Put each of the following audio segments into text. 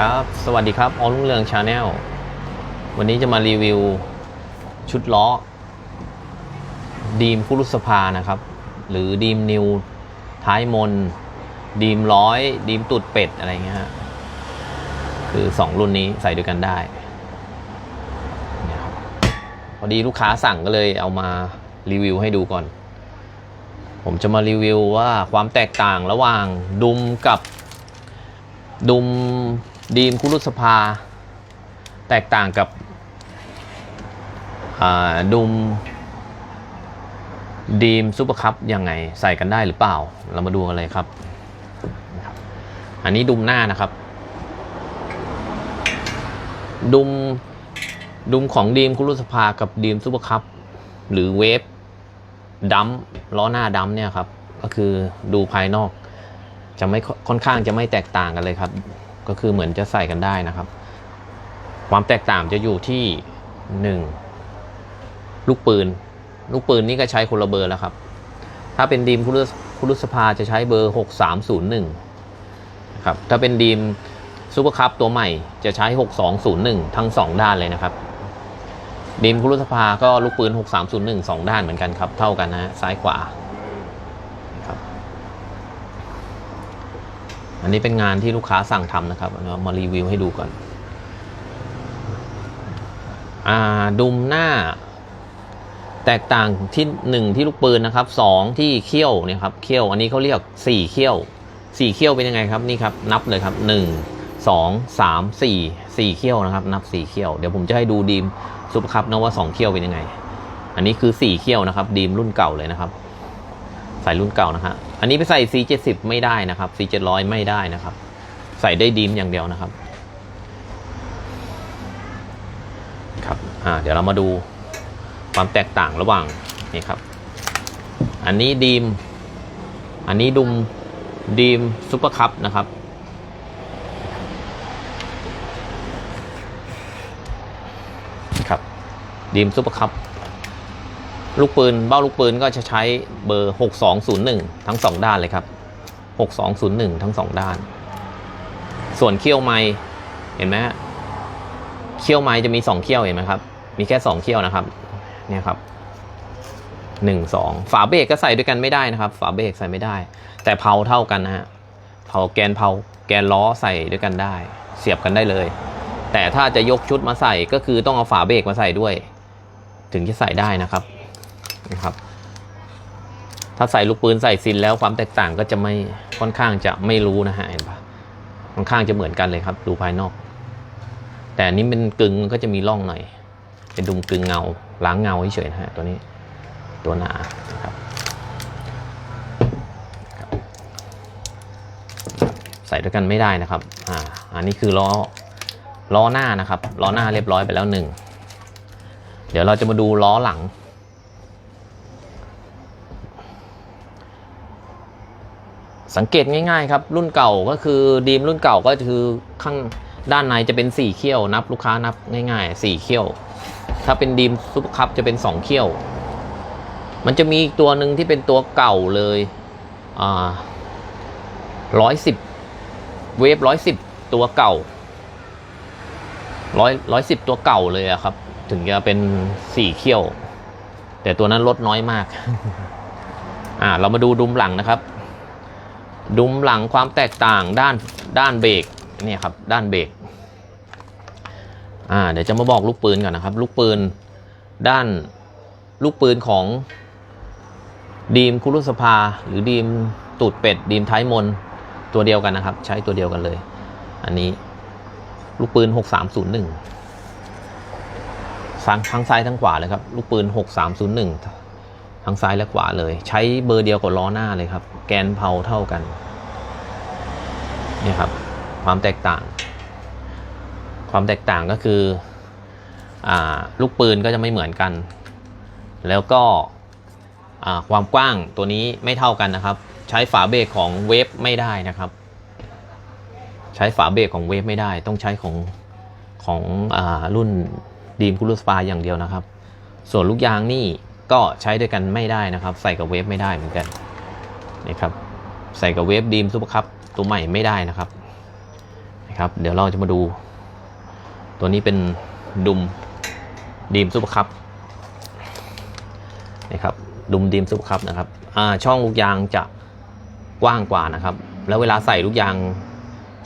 ครับ สวัสดีครับ ออลุงเรืองชาแนล วันนี้จะมารีวิวชุดล้อ ดีมคุรุสภานะครับ หรือดีมนิว ท้ายมน ดีมร้อย ดีมตูดเป็ด อะไรเงี้ยฮะคือ 2 รุ่นนี้ใส่ด้วยกันได้ พอดีลูกค้าสั่งก็เลยเอามารีวิวให้ดูก่อน ผมจะมารีวิวว่าความแตกต่างระหว่างดุมกับดุม ดีมคุรุสภา แตกต่างกับดุมดีมซูเปอร์คัพยังไงใส่กันได้หรือเปล่า เรามาดูกันเลยครับนะครับ อันนี้ดุมหน้านะครับ ดุมดุมของดีมคุรุสภากับดีมซูเปอร์คัพหรือเวฟดัมล้อหน้าดัมเนี่ยครับ ก็คือดูภายนอก จะไม่ค่อนข้างจะไม่แตกต่างกันเลยครับ ก็คือเหมือนจะใส่กันได้นะครับ ความแตกต่างจะอยู่ที่หนึ่งลูกปืน ลูกปืนนี่ก็ใช้คนละเบอร์แล้วครับ ถ้าเป็นดีมคุรุสคุรุสภาจะใช้เบอร์ 6301ครับถ้าเป็นดีมซูเปอร์คัพตัวใหม่จะใช้ 6201 ทั้ง 2 ด้านเลยนะครับดีมคุรุสภาก็ลูกปืน 6301 2 ด้านเหมือนกันครับ เท่ากันนะซ้ายขวา อันนี้เป็นงานที่ลูกค้าสั่งทำนะครับเอามารีวิวให้ดูก่อนอ่าดุมหน้า แตกต่างที่หนึ่งที่ลูกปืนนะครับสองที่เขี้ยวเนี่ยครับเขี้ยวอันนี้เขาเรียกสี่เขี้ยวสี่เขี้ยวเป็นยังไงครับนี่ครับนับเลยครับหนึ่งสองสามสี่สี่เขี้ยวนะครับ นับสี่เขี้ยวเดี๋ยวผมจะให้ดูดีมซุปเปอร์คัพนะว่าสองเขี้ยวเป็นยังไง อันนี้คือสี่เขี้ยวนะครับ ดีมรุ่นเก่าเลยนะครับใส่รุ่นเก่านะฮะ อันนี้ไปใส่ C70 ไม่ได้นะครับ C700 ไม่ได้นะครับ ใส่ได้ดีมอย่างเดียวนะครับ ครับอ่าเดี๋ยวเรามาดูความแตกต่างระหว่างนี่ครับ อันนี้ดีม อันนี้ดุมดีมซุปเปอร์คัพนะครับครับดีมซุปเปอร์คัพ ลูกปืนเบ้าลูกปืนก็จะใช้เบอร์ 6201 ทั้ง 2 ด้านเลยครับ 6201 ทั้ง 2 ด้าน ส่วนเขี้ยวไม้เห็นไหมฮะเขี้ยวไม้จะมี 2 เขี้ยวเห็นไหมครับ มีแค่ 2 เขี้ยวนะครับ เนี่ยครับ 1 2 ฝาเบรกก็ใส่ด้วยกันไม่ได้นะครับ ฝาเบรกใส่ไม่ได้ แต่เพาเท่ากันนะฮะเพาแกนเพาแกนล้อใส่ด้วยกันได้ เสียบกันได้เลย แต่ถ้าจะยกชุดมาใส่ก็คือต้องเอาฝาเบรกมาใส่ด้วย ถึงจะใส่ได้นะครับ นะครับ ถ้าใส่ลูกปืนใส่ซินแล้วความแตกต่างก็จะไม่ค่อนข้างจะไม่รู้นะฮะเห็นปะค่อนข้างจะเหมือนกันเลยครับ ดูภายนอก แต่นี้เป็นกึ่งมันก็จะมีร่องหน่อย เป็นดุมกึ่งเงาล้างเงาเฉยๆนะฮะตัวนี้ตัวหนานะครับใส่ด้วยกันไม่ได้นะครับ อ่า อันนี้คือล้อล้อหน้านะครับ ล้อหน้าเรียบร้อยไปแล้วหนึ่ง เดี๋ยวเราจะมาดูล้อหลัง สังเกตง่ายๆครับรุ่นเก่าก็คือดีมรุ่นเก่าก็คือข้างด้านในจะเป็น 4 เขี้ยวนับลูกค้านับง่ายๆ 4 เขี้ยว ถ้าเป็นดีมซุปเปอร์คัพจะเป็น 2 เขี้ยว มันจะมีอีกตัวหนึ่งที่เป็นตัวเก่าเลยอ่าร้อยสิบเวฟร้อยสิบตัวเก่าร้อยร้อยสิบตัวเก่าเลยอะครับ ถึงจะเป็นสี่เขี้ยว แต่ตัวนั้นลดน้อยมาก อ่า เรามาดูดุมหลังนะครับ ดุมหลังความแตกต่างด้านด้านเบรกเนี่ยครับด้านเบรกอ่าเดี๋ยวจะมาบอกลูกปืนก่อนนะครับ ลูกปืนด้านลูกปืนของดีมคุรุสภา หรือดีมตูดเป็ดดีมท้ายมนตัวเดียวกันนะครับ ใช้ตัวเดียวกันเลย อันนี้ลูกปืน 6301ทั้งทั้งซ้ายทั้งขวาเลยครับ ลูกปืน 6301 ทั้งซ้ายและขวาเลย ใช้เบอร์เดียวกับล้อหน้าเลยครับ แกนเพาเท่ากันนี่ครับ ความแตกต่าง ความแตกต่างก็คืออลูกปืนก็จะไม่เหมือนกัน แล้วก็ความกว้างตัวนี้ไม่เท่ากันนะครับ ใช้ฝาเบรกของเวฟไม่ได้นะครับ ใช้ฝาเบรกของเวฟไม่ได้ ต้องใช้ของของอรุ่นดีมคูลูสปาอย่างเดียวนะครับ ส่วนลูกยางนี่ ก็ใช้ด้วยกันไม่ได้นะครับ ใส่กับเวฟไม่ได้เหมือนกันนี่ครับใส่กับเวฟดีมซูเปอร์คัพตัวใหม่ไม่ได้นะครับนะครับ เดี๋ยวเราจะมาดู ตัวนี้เป็นดุมดีมซุปเปอร์คัพนะครับดุมดีมซุปเปอร์คัพนะครับช่องลูกยางจะกว้างกว่านะครับ แล้วเวลาใส่ลูกยาง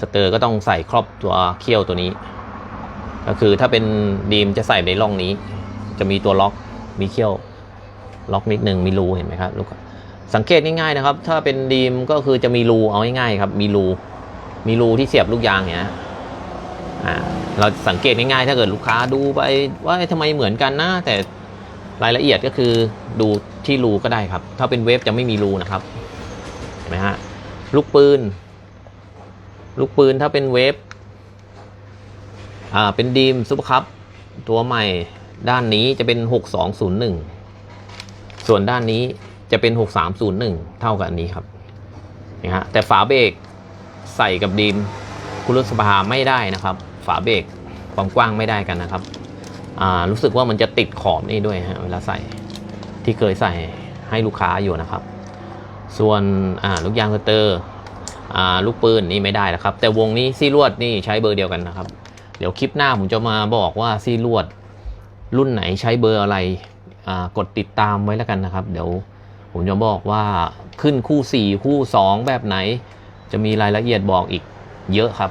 สเตอร์ก็ต้องใส่ครอบตัวเขี้ยวตัวนี้ ก็คือถ้าเป็นดีมจะใส่ในร่องนี้ จะมีตัวล็อกมีเขี้ยว ล็อกนิดนึงมีรูเห็นไหมครับลูกสังเกตง่ายๆนะครับ ถ้าเป็นดีมก็คือจะมีรูเอาง่ายๆครับ มีรูมีรูที่เสียบลูกยางเนี่ยเราสังเกตง่ายๆ ถ้าเกิดลูกค้าดูไปว่าเอ๊ะทำไมเหมือนกันนะแต่รายละเอียดก็คือดูที่รูก็ได้ครับ ถ้าเป็นเวฟจะไม่มีรูนะครับเห็นไหมฮะลูกปืน ลูกปืนถ้าเป็นเวฟอ่าเป็นดีมซุปเปอร์คัพตัวใหม่ด้านนี้จะเป็น 6201 ส่วนด้านนี้จะเป็น 6301 เท่ากับอันนี้ครับนะฮะแต่ฝาเบรกใส่กับดีมคุรุสภาไม่ได้นะครับ ฝาเบรกความกว้างไม่ได้กันนะครับรู้สึกว่ามันจะติดขอบนี่ด้วยฮะเวลาใส่ที่เคยใส่ให้ลูกค้าอยู่นะครับ ส่วนลูกยางสเตอร์ลูกปืนนี่ไม่ได้แล้วครับ แต่วงนี้ซี่ลวดนี่ใช้เบอร์เดียวกันนะครับ เดี๋ยวคลิปหน้าผมจะมาบอกว่าซี่ลวดรุ่นไหนใช้เบอร์อะไร กดติดตามไว้แล้วกันนะครับ เดี๋ยวผมจะบอกว่าขึ้นคู่ 4 คู่ 2 แบบไหน จะมีรายละเอียดบอกอีกเยอะครับ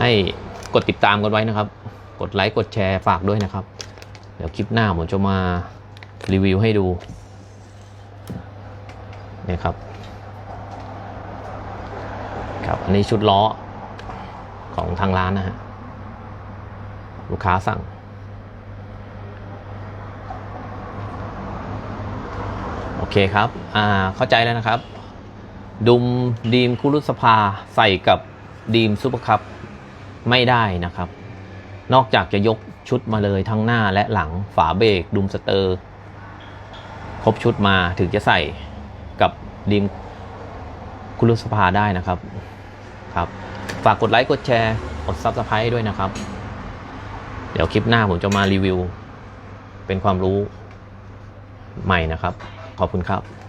ให้กดติดตามกันไว้นะครับ กดไลค์กดแชร์ฝากด้วยนะครับ เดี๋ยวคลิปหน้าผมจะมารีวิวให้ดูนี่ครับครับอันนี้ชุดล้อของทางร้านนะฮะลูกค้าสั่ง อเคครับ อ่า เข้าใจแล้วนะครับ ดุมดีมคุรุสภาใส่กับดีมซูเปอร์คัพไม่ได้นะครับ นอกจากจะยกชุดมาเลยทั้งหน้าและหลังฝาเบรกดุมสเตอร์ ครบชุดมาถึงจะใส่กับดีมคุรุสภาได้นะครับ ครับ ฝากกดไลค์ กดแชร์ กด Subscribe ด้วยนะครับ เดี๋ยวคลิปหน้าผมจะมารีวิว เป็นความรู้ใหม่นะครับ ขอบคุณครับ